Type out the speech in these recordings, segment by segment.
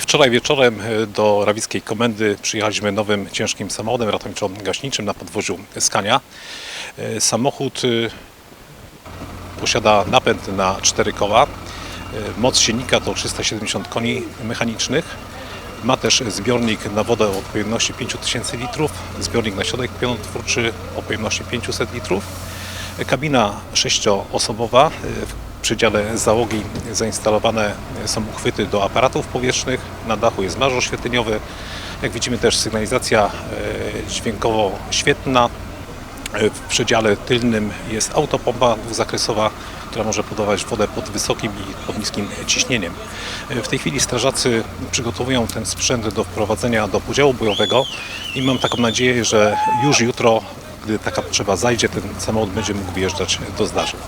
Wczoraj wieczorem e, do Rawickiej Komendy przyjechaliśmy nowym ciężkim samochodem ratowniczo-gaśniczym na podwoziu Skania. E, Samochód e, posiada napęd na cztery koła. Moc silnika to 370 koni mechanicznych. Ma też zbiornik na wodę o pojemności 5000 litrów, zbiornik na środek pionotwórczy o pojemności 500 litrów. Kabina sześcioosobowa. Przedziale załogi zainstalowane są uchwyty do aparatów powietrznych. Na dachu jest marz oświetleniowy. Jak widzimy też sygnalizacja e, dźwiękowo-świetna. E, W przedziale tylnym jest autopompa dwuzakresowa, która może podawać wodę pod wysokim i pod niskim ciśnieniem. E, W tej chwili strażacy przygotowują ten sprzęt do wprowadzenia do podziału bojowego i mam taką nadzieję, że już jutro, gdy taka potrzeba zajdzie, ten samochód będzie mógł wjeżdżać do zdarzeń.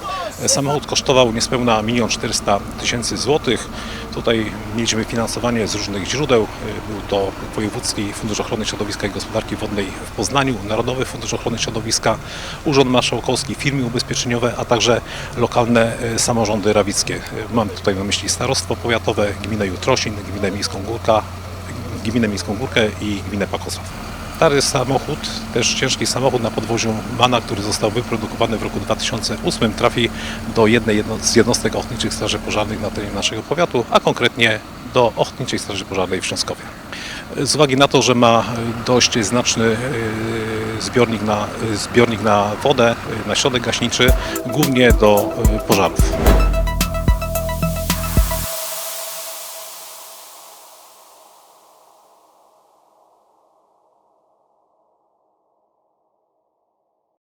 Samochód kosztował niespełna 1 400 tysięcy złotych. Tutaj mieliśmy finansowanie z różnych źródeł. Był to Wojewódzki Fundusz Ochrony Środowiska i Gospodarki Wodnej w Poznaniu, Narodowy Fundusz Ochrony Środowiska, Urząd Marszałkowski, firmy ubezpieczeniowe, a także lokalne e, samorządy rawickie. Mam tutaj na myśli Starostwo Powiatowe, Gminę Jutrosin, Gminę Miejską Górka, Gminę Miejską Górkę i Gminę Pakosław. Stary samochód, też ciężki samochód na podwoziu MANA, który został wyprodukowany w roku 2008, trafi do jednej jedno, z jednostek Ochotniczych Straży Pożarnych na terenie naszego powiatu, a konkretnie do Ochotniczej Straży Pożarnej w Szczęskowie. Z uwagi na to, że ma dość znaczny e, zbiornik na, zbiornik na wodę, e, na środek gaśniczy, głównie do e, pożarów.